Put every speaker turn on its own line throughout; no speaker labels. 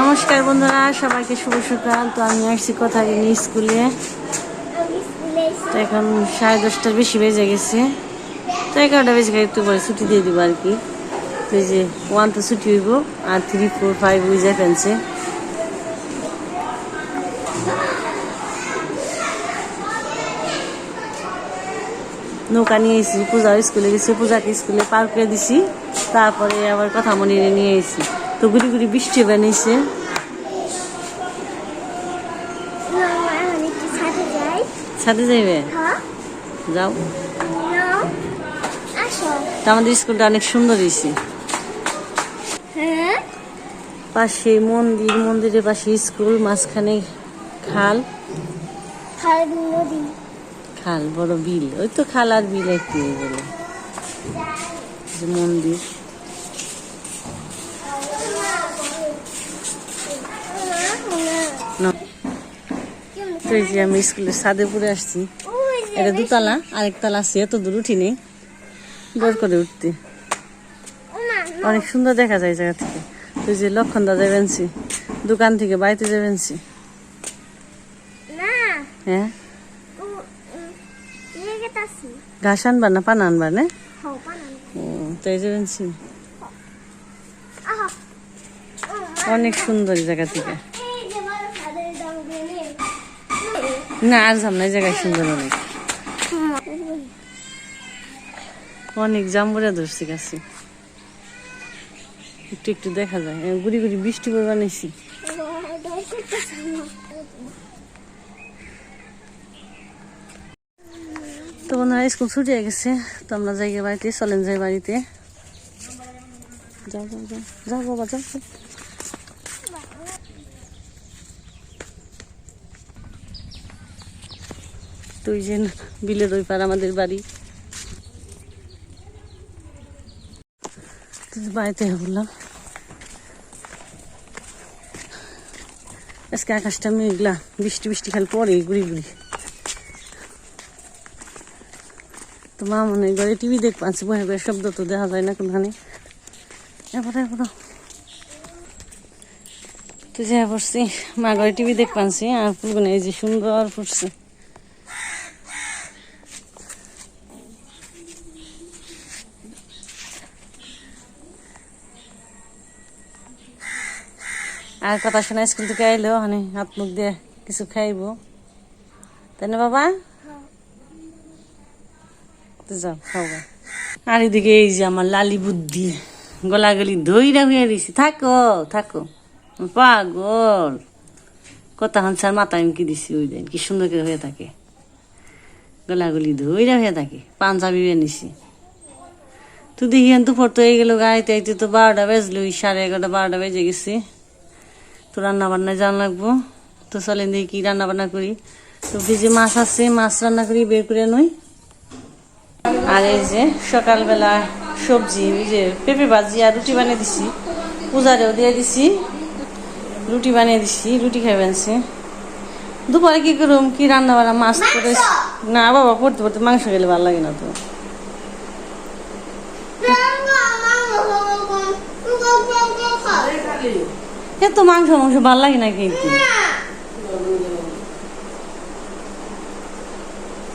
নমস্কার বন্ধুরা, সবাইকে শুভ সকাল। তো আমি আসছি কোথায় নিয়ে স্কুলে। তো এখন সাড়ে দশটার বেশি বেজে গেছে। তো এগারোটা বেজে গেলে একটু পরে ছুটি দিয়ে দিব আর কি তো যে ওয়ান তো ছুটি হইব, আর থ্রি ফোর ফাইভ উইজে ফেলছে নৌকা নিয়ে এসেছি পূজা স্কুলে গেছি, পূজাকে স্কুলে পার করে দিছি। তারপরে আবার কথা মনে নিয়ে এসেছি। তো গুড়ি গুড়ি বৃষ্টি বানিয়েছে
ছাদে
যাইবে?
হ্যাঁ।
যাও। তা আমাদের স্কুলটা অনেক সুন্দর হয়েছে।
হ্যাঁ।
পাশে মন্দির মন্দিরের পাশে স্কুল মাঝখানে খাল।
খাল
বড় বিল। ওই তো খাল আর বিল একটু বলে। যে মন্দির। তো এই যে আমি স্কুলের ছাদে পড়ে আসছি। এটা দুতলা আরেক তলা আছে এত দূর উঠি নেই করে উঠতে। অনেক সুন্দর দেখা যায় জায়গা থেকে। তুই যে লক্ষণ দাদা যাবেনছি দোকান থেকে বাড়িতে যাবেনছি হ্যাঁ? ঘাস আনবার না পান আনবার না? তাই যাবেনছি অনেক সুন্দর জায়গা থেকে। না, আর যাম না এই জায়গায় সুন্দর অনেক অনেক জাম্বুরা ধরছি গাছে। একটু একটু দেখা যায়। গুড়ি গুড়ি বৃষ্টি পড়বা নিছি তো বন্ধুরা, স্কুল ছুটি হয়ে গেছে, তো আমরা যাই বাড়িতে চলেন যাই বাড়িতে। যাও যাও যাও। যাও বাবা, যাও। যাও। তুই যে বিলের ওই পার আমাদের বাড়ি। তো বাড়িতে বললাম আজকে আকাশটা মেঘলা, বৃষ্টি বৃষ্টি খালি পরে গুড়ি গুড়ি তো মা মনে ঘরে টিভি দেখ পাচ্ছি বহে শব্দ তো দেখা যায় না কোনখানে। এরপরে এরপরে তো যা পড়ছি, মা ঘরে টিভি দেখ পাচ্ছি আর ফুলগুলো এই যে সুন্দর ফুটছে। আর কথা শোনা স্কুল থেকে আইলো মানে হাত মুখ দিয়ে কিছু খাইব। তাই না বাবা? আর এদিকে এই যে আমার লালি বুদ্ধি, গলাগলি ধইরা হয়ে দিছি থাকো থাকো। পাগল। কথা হানসার মাথা এমকি দিছি ওই দিন, কি সুন্দর করে হয়ে থাকে। গলাগলি ধইরা হয়ে থাকে, পাঞ্জাবি এনেছি তো দেখি দুপুর তো এই গেল গাড়িতে আইতে তো বারোটা বাজলো সাড়ে এগারোটা, বারোটা বেজে গেছে। তো রান্না বান্নায় জান লাগবো তো চলেন দেখি কি রান্না বান্না করি তো ভেজে মাছ আছে মাছ রান্না করি বের করে নই আর এই যে সকালবেলা সবজি ওই যে পেঁপে ভাজি আর রুটি বানিয়ে দিছি পূজারেও দিয়ে দিছি রুটি বানিয়ে দিছি রুটি খাই সে দুপুরে কি করুম কি রান্না বান্না মাছ করে না বাবা পড়তে পড়তে মাংস খেলে ভালো লাগে না তো এত মাংস মাংস ভালো লাগে না কিন্তু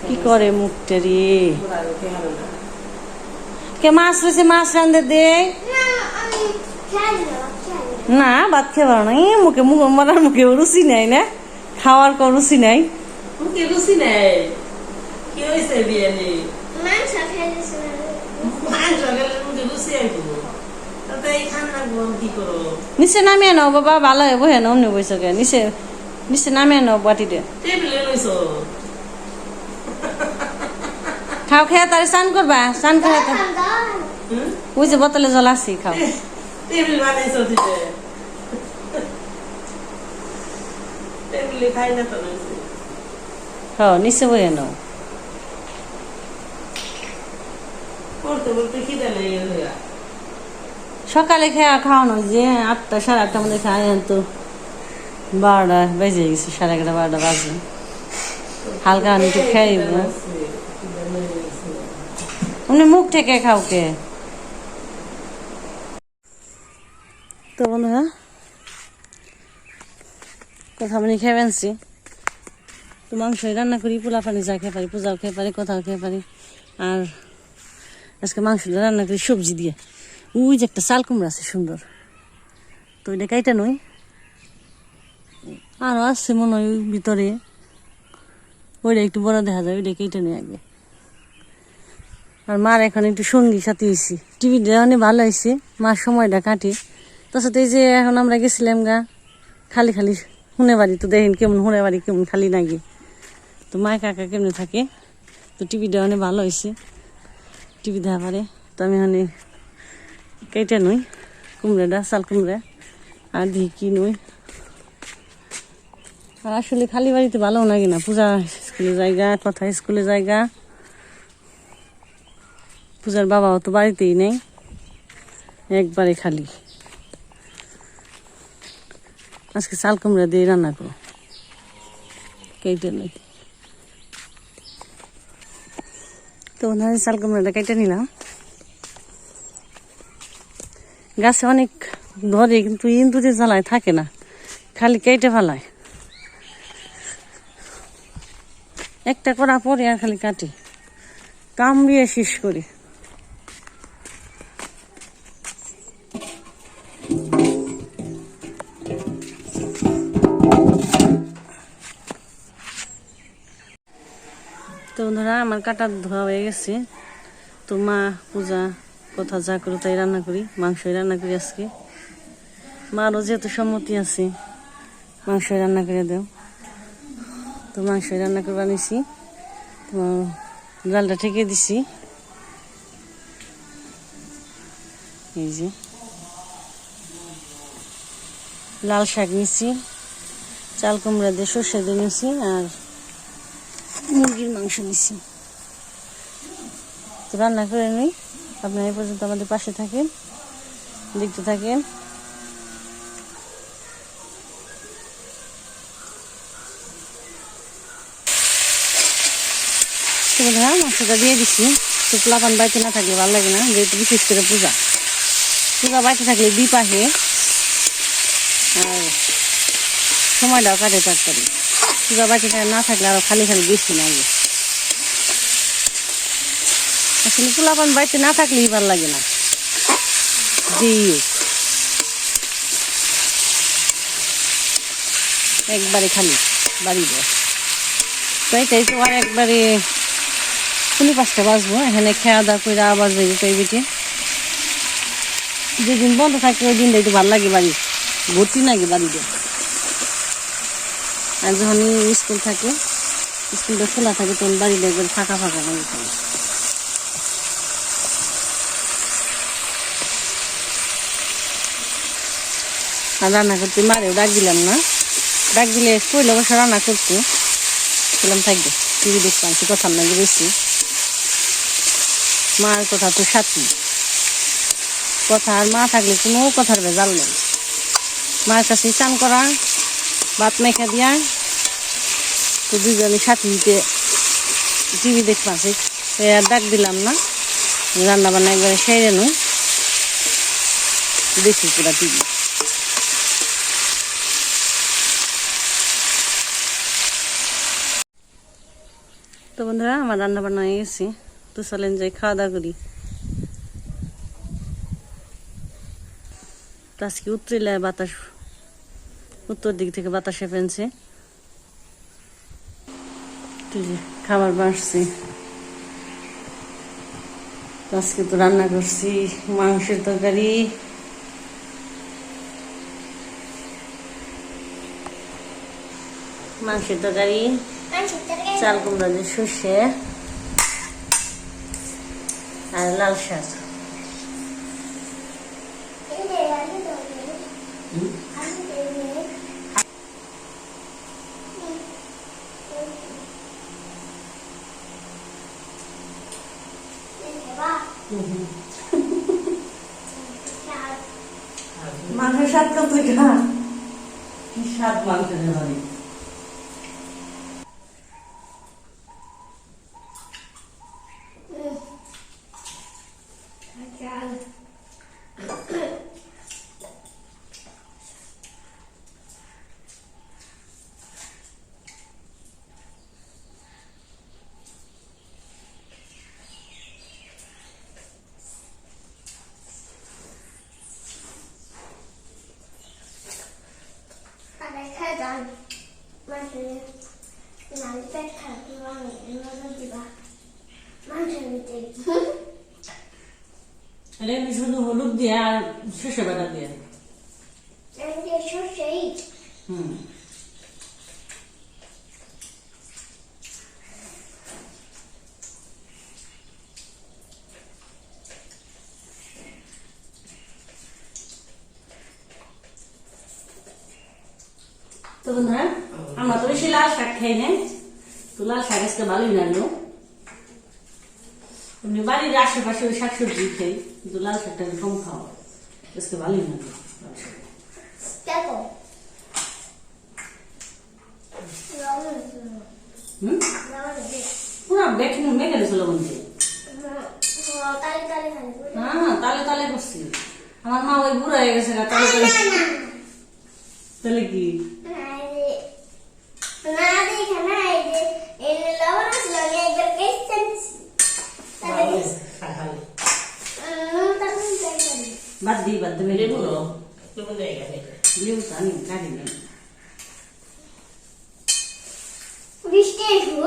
কি করে মুখটা রে? কে মাছ রয়েছে মাছ রান্ধে দে। না ভাত খেয়ে না। এই মুখে মুখ মারার মুখে রুচি নাই না। খাওয়ার কো রুচি নাই।
মুখে রুচি নেই। কি হয়েছে বিয়ানি
মাংস খাইছে
মাংস গেলে মুখে রুচি আইব।
নিচে নামিয়ে নাও বাবা ভালো হয়ে বহে নাও নেব সকে নিচে নিচে নামিয়ে নাও বাটিতে খাও খেয়ে তারে স্নান করবা স্নান খেয়ে
হুম?
ওই যে বোতলে জল আসি খাও নিচে নাও
খিদে লেগে গেল
সকালে খেয়া খাওয়ানো যে আটটা, সাড়ে আটটার মধ্যে খাই তো বারোটা বেজে গেছে, সাড়ে এগারোটা, বারোটা বাজে। হালকা একটু খাইব উনি মুখ থেকে খাও কে? তো বন্ধুরা কোথাও মানে খেয়ে আনছি তো মাংসই রান্না করি, পোলা পানি যা খেয়ে পারি পূজাও খেয়ে পারি, কোথাও খেয়ে পারি। আর আজকে মাংস রান্না করি সবজি দিয়ে। ওই যে একটা চাল কুমড়া আছে, সুন্দর। তো ওইটা কাইটা নই। আরও আসছে মনে হয় ভিতরে। ওইটা একটু বড় দেখা যায়, ওইটা কেটে নিয়ে আগে। আর মার এখন একটু সঙ্গী সাথে হয়েছি টিভি অনেক ভালো হয়েছে মার সময়টা কাটে। তার সাথে এই যে এখন আমরা গেছিলাম গা, খালি খালি শুনে বাড়ি, তো দেখেন কেমন শুনে বাড়ি, কেমন খালি নাকি তো মায় কাকা কেমনে থাকে? তো টিভিটা অনেক ভালো হয়েছে টিভি দেখা পারে তো আমি মানে কেটে নই কুমড়াটা চাল কুমড়া, আর দিয়ে কি নই। আর আসলে খালি বাড়িতে ভালো লাগে না, পূজা স্কুলে জায়গা, কথা স্কুলে জায়গা। পূজার বাবাও তো বাড়িতেই নেই, একবারে খালি। আজকে চাল কুমড়া দিয়ে রান্না করো কেটে নেই। তো ওনার চাল কুমড়াটা কেটে নিলাম। গাছে অনেক ধরে, কিন্তু ইন্দুরে জ্বালায়, থাকে না। খালি কেটে ফেলায়। একটা করা পরে আর খালি কাটি। কামড়িয়ে শেষ করি। তো বন্ধুরা, আমার কাটা ধোয়া হয়ে গেছে। তো মা পূজা কথা, যা করো তাই রান্না করি, মাংসই রান্না করি আজকে। মারও যেহেতু সম্মতি আছে, মাংসই রান্না করে দেও। তো মাংসই রান্না করে বানিয়েছি। তো জালটা ঠেকে দিছি। এই যে। লাল শাক নিছি, চাল কুমড়া দিয়ে সর্ষে দিয়ে নিছি আর মুরগির মাংস নিছি। রান্না করে নিই। আপনারা এই পর্যন্ত আমাদের পাশে থাকেন, দেখতে থাকেন। বন্ধুরা মাংসটা দিয়ে দিচ্ছি। তো প্লাপান বাড়িতে না থাকলে ভালো লাগে না, যেহেতু বিশেষ করে পূজা। পূজা বাড়িতে থাকলে পাশে আর সময়টাও কাটে তাড়াতাড়ি। পূজা বাড়িতে না থাকলে আরও খালি খালি বেশি লাগে। আসলে পোলাপান বাড়িতে না থাকলেই ভালো লাগে না। হোক। একবারে খালি, বাড়ি দেয় তো এটাই তো আর একবারে পুনি পাঁচটা বাজবো, এখানে খেয়া দাওয়া করে আবার যাইব তাই বেটে যেদিন বন্ধ থাকে ওই দিনটা একটু ভালো লাগে বাড়ি ভর্তি লাগে বাড়িতে? আর যখন স্কুল থাকে, স্কুলটা খোলা থাকে, তখন বাড়িটা একবার ফাঁকা ফাঁকা লাগে। রান্না করতে মারেও ডাক দিলাম না। ডাক দিলে কইলে বসে রান্না করতো। বললাম থাকবে টিভি দেখতাম সে কথা লাগে বেশি। মার কথা তো সাথী। কথা আর মা থাকলে কোনো কথার বেজাল নেই। মার কাছে চান করা, ভাত মেখা দিয়া, তো দুজনে সাথীতে টিভি দেখতাম সে আর ডাক দিলাম না রান্না বান্না একবারে সেরে নই দেখি পুরা টিভি। তো বন্ধুরা, আমার রান্না বান্না হয়ে তো চলেন যাই, খাওয়া দাওয়া করি। তো আজকে উত্তরিলায় বাতাস, উত্তর দিক থেকে বাতাসে যে খাবার বাসছি তো আজকে তো রান্না করছি মাংসের তরকারি। মাংসের তরকারি। চাল কুমড়া দিয়ে সর্ষে আর লাল শাক। মাংসের স্বাদ কত কি স্বাদ মাংসের হয় দিয়ে আর শেষে বাটা দিয়ে হুম তো বন্ধুরা আমরা তো বেশি লাল শাক খাই না তো লাল শাক আজকে ভালোই লাগল এমনি বাড়ির আশেপাশে ওই শাক সবজি খাই কিন্তু লাল শাকটা আমি কম খাওয়া আজকে ভালোই
লবণ
পুরো মেঘে দিয়েছিল বন্ধু
তালে তালে
হ্যাঁ তালে তালে করছি। আমার মা ওই বুড়া হয়ে গেছে গা, তালে তালে তাহলে কি?
না এই যে এই লবণ আসলো আমি একবার কেসেন নুন তারপর করি
দিই বাদ দেবে
লেবু লেবু নেই এখানে
লেবু তো আমি কাটি নেই
বৃষ্টি আসব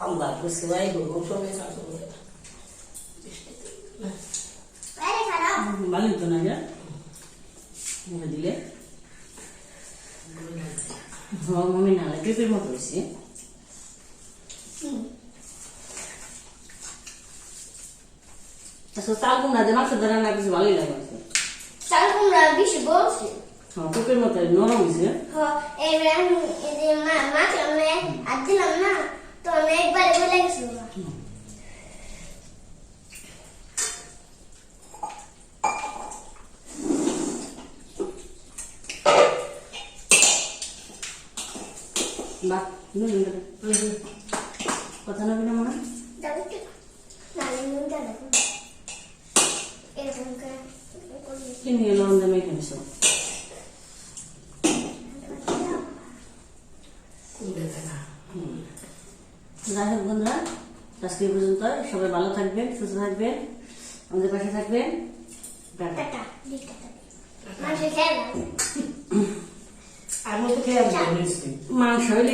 আমরা বুঝতে পারি গো সঙ্গে শাসন
ভালোই তো না যা মুখে দিলে হ্যাঁ মমি না লাগে পেঁপের মতো হয়েছে আসলে চাল কুমড়া দিয়ে মাছের দ্বারা না কিছু ভালোই লাগে।
চাল কুমড়া বেশি বলছে
হ্যাঁ পেঁপের মতো নরম হয়েছে
এবার আমি এই যে মাছ আমি আর দিলাম না তো আমি একবারে বলে গেছিল
বাহ নুন কথা না মনে হয়?
যাব কি নালে নুনটা দেখো এরকম করে
নিয়ে লবণ দিয়ে মেখে যাই হোক বন্ধুরা আজকে এই পর্যন্ত সবাই ভালো থাকবেন সুস্থ থাকবেন আমাদের পাশে থাকবেন। মাংস হইলে